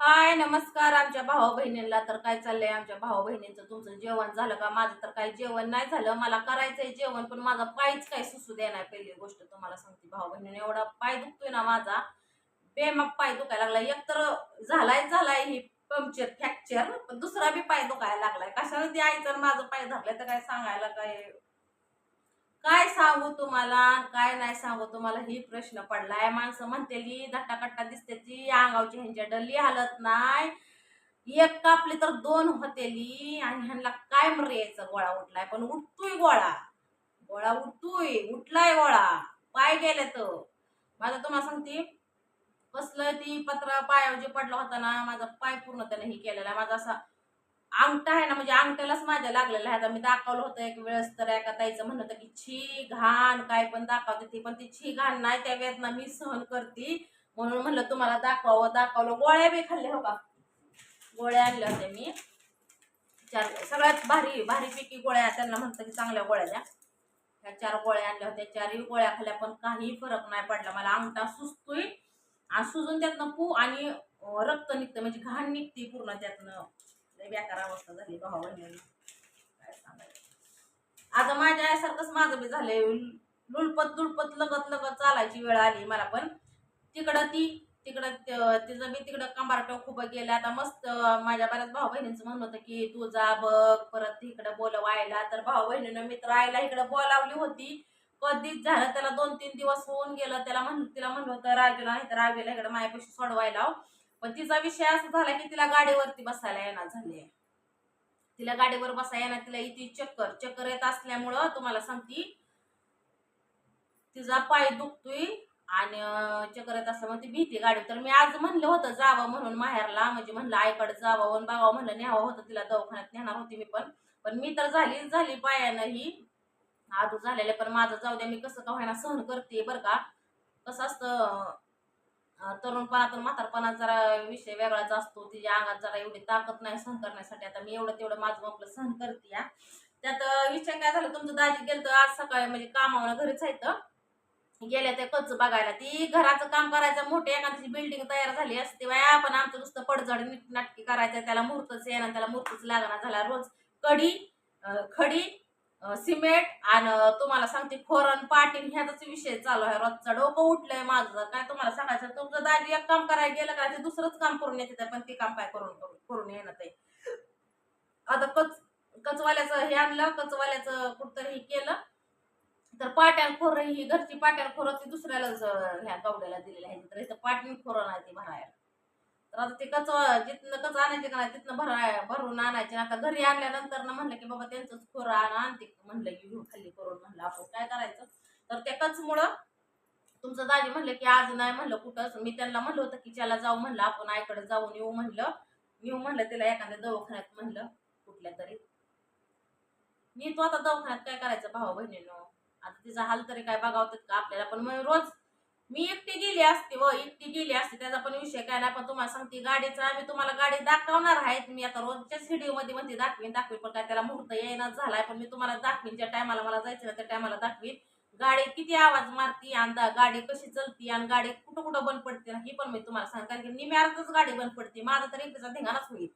हाय नमस्कार. आमच्या भाऊ बहिणींना तर काय चाललंय? आमच्या भाऊ बहिणींचं तुमचं जेवण झालं का? माझं तर काही जेवण नाही झालं. मला करायचंय जेवण पण माझा पायच काही सुसू देणार? नाही पहिली गोष्ट तुम्हाला सांगते भाऊ बहिणीने एवढा पाय दुखतोय ना माझा. बेमाप पाय दुखायला लागला एक तर झालाय झालाय ही पंक्चर फ्रॅक्चर पण दुसरा बी पाय दुखायला लागलाय. कशाला ते आईचं माझं पाय धरलंय तर काय सांगायला काय? काय सांगू तुम्हाला काय नाही सांगू तुम्हाला? ही प्रश्न पडलाय. माणसं म्हणतेली धट्टाकट्टा दिसते ती अंगावची ह्यांच्या डल्ली हालत नाही. एक कापली तर दोन होतेली आणि ह्यांना काय मर यायचं गोळा उठलाय. पण उठतोय गोळा. गोळा उठतोय. उठलाय गोळा. पाय गेले तर माझं तुम्हाला सांगते कसलं ती पत्र पायावर जे पडला होता ना माझा पाय पूर्ण त्याने हे केलेला माझा असा अंगठा आहे ना म्हणजे अंगठ्यालाच माझ्या लागलेला आहे. आता मी दाखवलं होतं एक वेळेस तर एका ताईचं म्हणत होतं की छी घाण काय पण दाखवते ती पण ती छी घाण नाही त्या वेदना मी सहन करते. म्हणून म्हणलं तुम्हाला दाखवावं दाखवलं. गोळ्या बी खाल्ल्या हो का? गोळ्या आणल्या होत्या मी. चार सगळ्यात भारी भारीपैकी गोळ्या त्यांना म्हणतं की चांगल्या गोळ्या द्या. ह्या चार गोळ्या आणल्या होत्या चारही गोळ्या खाल्ल्या पण काही फरक नाही पडला. मला अंगठा सुचतोय आणि सुजून त्यातनं पू आणि रक्त निघतं म्हणजे घाण निघते पूर्ण त्यातनं. बेकार अवस्था झाली भावा बहिणींनी काय सांगायचं? आता माझ्या आईसारखंच माझं बी झालंय. लुलपत दुलपत लगत लगत चालायची वेळ आली मला पण. तिकडं ती तिकडं तिचं मी तिकडं कंबारटो खूप गेलं. आता मस्त माझ्या बऱ्याच भाऊ बहिणींचं म्हणलं होतं की तू जा बघ परत इकडं बोलवायला तर भाऊ बहिणीनं मित्र आईला इकडं बोलावली होती. कधीच झालं त्याला दोन तीन दिवस होऊन गेलं. त्याला म्हण तिला म्हणलं होतं राजूला नाही तर रावीला इकडं माझ्यापाशी सोडवायला पण तिचा विषय असा झाला की तिला गाडीवरती बसायला येणार झाले तिला गाडीवर बसायला येणार तिला इथे चक्कर चक्कर येत असल्यामुळं तुम्हाला सांगती तिचा पाय दुखतोय आणि चक्कर येत असल्यामुळे ती भीती गाडी तर मी आज म्हणलं होतं जावं म्हणून माहेरला म्हणजे म्हणलं आईकडे जावं आणि बाबा म्हणलं न्यावं होतं तिला दवाखान्यात नेणार होती मी पण. पण मी तर झालीच झाली पायानं ही आजू झालेले पण माझं जाऊ द्या मी कसं का व्हायना सहन करते बरं का. कसं असतं तरुणपणातून म्हातारपणा जरा विषय वेगळाच असतो. तिच्या अंगात जरा एवढी ताकद नाही सहन करण्यासाठी. आता मी एवढं तेवढं माझं आपलं सहन करते या त्यात विषय काय झालं? तुमचं दाजी गेलं तर आज सकाळी म्हणजे कामावर घरीच आहे तर गेल्या त्या कच बघायला. ती घराचं काम करायचं मोठी एखाद्याची बिल्डिंग तयार झाली असते बाया. पण आमचं नुसतं पडझड नीटनाटकी करायचं. त्याला मुहूर्तच येणार त्याला मुहूर्तच लागणार झाला रोज. कडी खडी सिमेंट आणि तुम्हाला सांगते खोरण पाटील ह्याचाच विषय चालू आहे. रोजचा डोकं उठलंय माझं. काय तुम्हाला सांगायचं तुमचं दाजी एक काम करायला गेलं का? ते दुसरंच काम करून येते पण ते काम काय करून करून- येणार येणं ते. आता कच कचवाल्याचं हे आणलं कचवाल्याचं कुठतरी हे केलं. तर पाट्याल खोर ही घरची पाट्याल खोर ती दुसऱ्यालाच ह्या गवड्याला दिलेली आहे. तर इथं पाटील खोरं नाही ती भरायला. तर आता ते कच जिथनं कच आणायचे का नाही तिथनं भराय भरून आणायचे. आता घरी आणल्यानंतर ना म्हणलं की बाबा त्यांचंच खोरं आण आणते म्हणलं की घेऊ खाली करून. म्हणलं आपण काय करायचं? तर त्या कचमुळं तुमचं दाजी म्हणलं की आज नाही म्हणलं कुठंच मी त्यांना म्हणलं होतं की त्याला जाऊ म्हणलं आपण आईकडे जाऊन येऊ म्हणलं. येऊ म्हणलं तिला एखाद्या दवाखान्यात म्हणलं कुठल्या तरी. मी तो आता दवाखान्यात काय करायचं भावा बहिणीनं आता तिचा हाल तरी काय बघावतात का आपल्याला. पण मग रोज मी एकटी गेली असते व एकटी गेली असते त्याचा पण विषय काय नाही पण तुम्हाला सांगते गाडीचा मी तुम्हाला गाडी दाखवणार आहे मी आता रोजच्याच व्हिडिओमध्ये म्हणते दाखवीन दाखवीन पण काय त्याला मुहूर्त येईना झालाय पण मी तुम्हाला दाखवीन ज्या टायमाला मला जायचं ना त्या टायमाला दाखवीन. गाडी किती आवाज मारती आणि गाडी कशी चलती आणि गाडी कुठं कुठं बंद पडते ना ही पण मी तुम्हाला सांग कारण की निम्यातच गाडी बंद पडते. माझा तर एकटीचा धिंगाणाच होईल.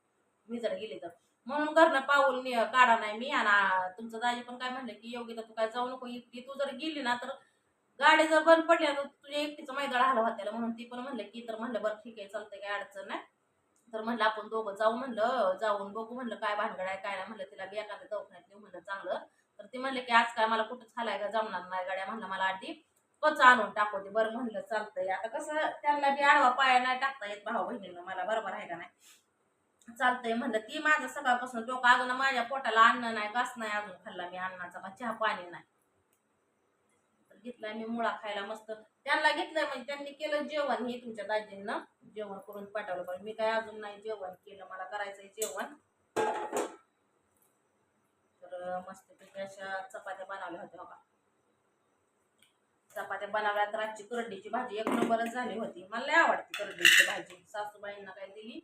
मी जर गेले तर. म्हणून घरनं पाऊल काढा नाही मी आणि तुमचं दाजी पण काय म्हणलं की योग्य तर तू काय जाऊ नको एकटी तू जर गेली ना तर गाडी जर बंद पडली तर तुझ्या एकटीचं मैदान हला होत्याला म्हणून ती पण म्हणलं की तर म्हणलं बरं ठीक आहे चालतंय काय अडचण नाही. तर म्हणलं आपण दोघं जाऊ म्हणलं जाऊन बघू म्हणलं काय भानगड आहे काय नाही म्हणलं तिला बी एखाद्या दवाखान्यात नेऊ म्हणलं चांगलं. तर ती म्हणले की आज काय मला कुठंच झालाय का जमणार नाही गाड्या म्हणलं मला आधी कच आणून टाकू बरं म्हणलं चालतंय. आता कसं त्यांना बी आडवा पाया नाही टाकता येत भाऊ बहिणीनं मला बरोबर आहे का नाही? चालतंय म्हणलं ती माझं सकाळपासून डोकं अजून माझ्या पोटाला अन्न नाही घास नाही अजून खाल्ला मी अन्नाचा चहा पाणी नाही. घेतलाय मी मुळा खायला मस्त. त्यांना घेतलंय म्हणजे त्यांनी केलं जेवण हे तुमच्या दाजींना. जेवण करून पाठवलं पण मी काय अजून नाही जेवण केलं मला करायचंय जेवण. तर मस्तपैकी अशा चपात्या बनवल्या होत्या बघा. चपात्या बनवल्या तर आजची करडीची भाजी एक नंबरच झाली होती. मला लय आवडते करडीची भाजी. सासूबाईंना काय दिली?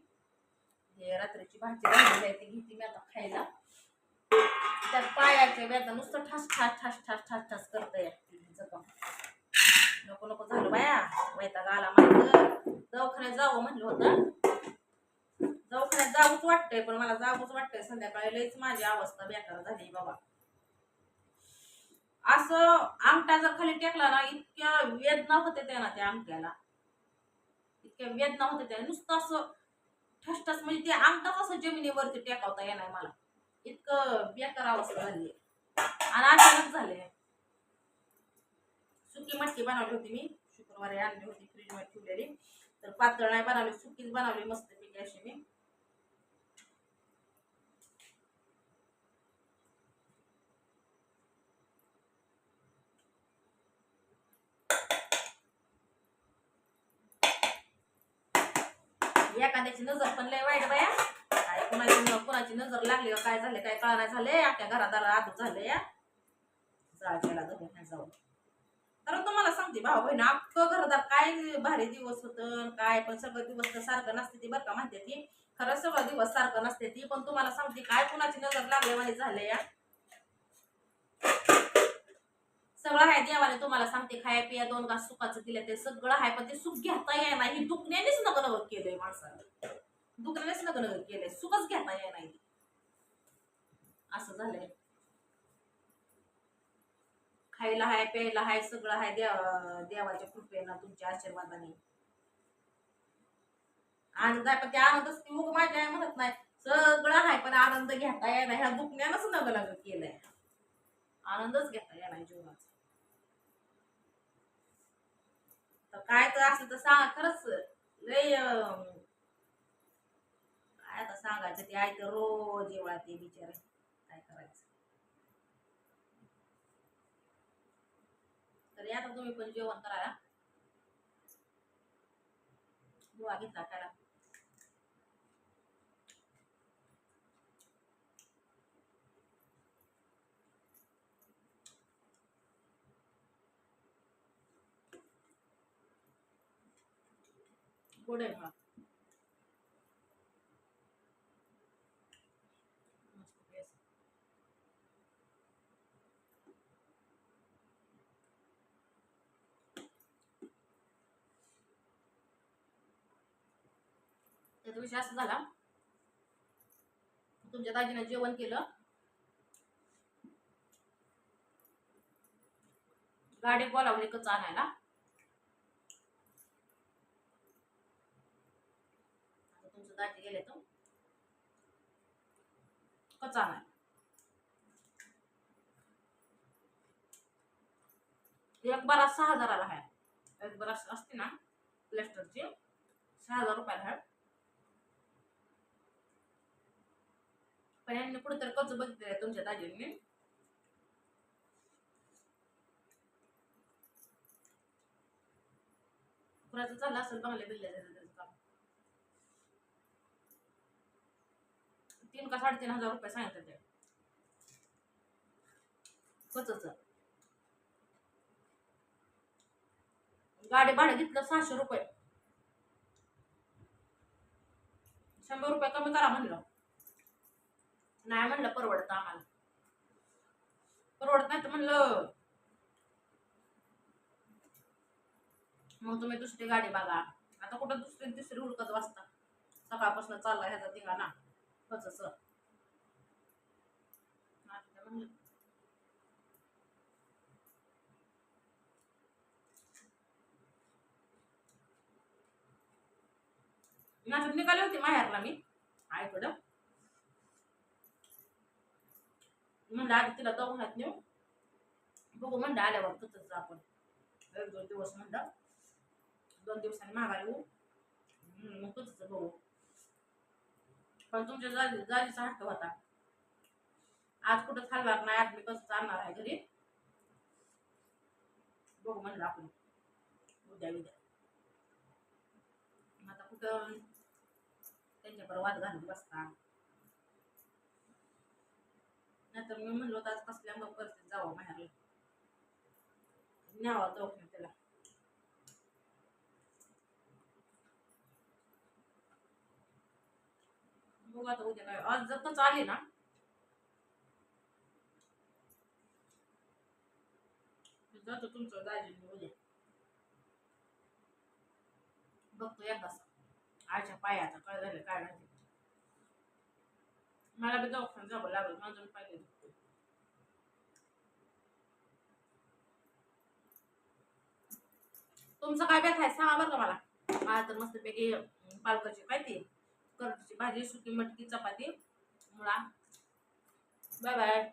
हे रात्रीची भाजी राहिलेली आहे ती घेते मी आता खायला. त्यात पायाच्या वेदा नुसतं ठास ठास ठास ठास ठास ठास नको नको झालं बाया. वैताग आला माझं दवाखान्यात जावं म्हणलं होतं. दवाखान्यात जाऊच वाटतंय पण मला जाऊच वाटतंय. संध्याकाळी लईच माझी अवस्था बेकार झाली बाबा. असं आमटा जर खाली टेकला ना इतक्या वेदना होते त्या ना त्या आमट्याला. इतक्या वेदना होते त्या नुसतं असं ठसठस म्हणजे ते आमटाच असं जमिनीवरती टेकावता येणार मला. इतकं बेकार अवस्था झाली आणि अचानक झाले सुकी मटकी बनवली होती मी. शुक्रवारी आणली होती फ्रीजमध्ये ठेवलेली. तर पातळ नाही बनवली सुकीच बनवली मस्त पिकी अशी मी. एखाद्याची नजर पण लय वाईट बाया. काय कुणाची कोणाची नजर लागली काय झाले काय कळणार झाले आपल्या घरादारा आदू झाले या. जायला जाऊ कारण तुम्हाला सांगते भाऊ बहिणी अख्खं घरदार काय भारी दिवस होत काय पण सगळं दिवस तर सारखं नसते ती बरं का म्हणते ती? खरं सगळं दिवस सारखं नसते ती पण तुम्हाला सांगते काय कुणाची नजर लागले म्हणे झाले या? सगळं आहे देवाने तुम्हाला सांगते खाया पिया दोन घास सुखाचं दिलं ते सगळं आहे पण ते सुख घेता येणार ही दुखण्यानेच नग केलंय माणसाला दुखण्यानेच नग केलंय. सुखच घेता येणार असं झालंय. खायला हाय प्यायला हाय सगळं हाय देवा देवाच्या कृपेनं तुमच्या आशीर्वादाने. आनंद आहे पण ते आनंदच ती उग माझ्या आहे म्हणत नाही. सगळं आहे पण आनंद घेता येणार ह्या दुखण्यानंच नग लग केलंय. आनंदच घेता येणार जीवनाचा. तर काय तर असं तर सांगा खरंच. लय काय आता सांगायचं ते आहे तर रोज येवळा ते बिचारे काय करायचं? तर आता तुम्ही पण जेवण करायला गोवा घेतला त्याला. गोड आहे त्याचा विषय असा झाला. तुमच्या दाजीनं जेवण केलं. गाडी बोलावली कच आणायला. तुमचं दाजी गेले तर हो. कच आणायला. एक बराच सहा हजाराला आहे एक बराच असते ना प्लॅस्टरची सहा हजार रुपयाला आहे पण यांनी तर कच बघितलेलं तुमच्या दाजींनी. कुणाचं चाललं असेल बंगल्या बिल्ल्याचं त्याचं काम. तीन का साडेतीन हजार रुपये सांगितलं ते. कचच गाडी भाडं घेतलं सहाशे रुपये. शंभर रुपये कमी करा म्हणलं. नाही म्हणलं परवडतं आम्हाला. परवडत नाही तर म्हणलं मग तुम्ही दुसरी गाडी बघा. आता कुठं दुसरी तिसरी हुडकत बसता सकाळपासून चालला ह्याचा तिघा ना कच म्हणलं. निघाली होती माहेरला मी. आईकडं. म्हणलं आधी तिला दवाखान्यात नेऊ. बघू म्हणलं आल्यावर तसंच आपण. एक दोन दिवस म्हणलं. दोन दिवसांनी माघारी येऊ. मग तसंच बघू. पण तुमच्या जागी जागीचा हट्ट होता. आज कुठं चालणार नाही आज मी कसं चालणार आहे घरी? बघू म्हणलं आपण. उद्या उद्या. आता कुठं त्यांच्याबरोबर वाद घालून बसता नाहीतर मी म्हणलो होतं आज कसल्या मग परत जावं माहेरला जाऊ दवाखान्यात त्याला. बघू आता उद्या काय आज जर आली ना जातो तुमचं दाजी मी उद्या. बघतो एकदाच. आजच्या पायाचा काय झालं काय नाही मला बी दवाखान्यात जावं लागेल माझं पाहिजे तुमचं काय बेत आहे सांगा बरं का मला. मला तर मस्तपैकी अं, पालकाची काय ती करडीची भाजी सुकी मटकी चपाती मुळा. Bye bye.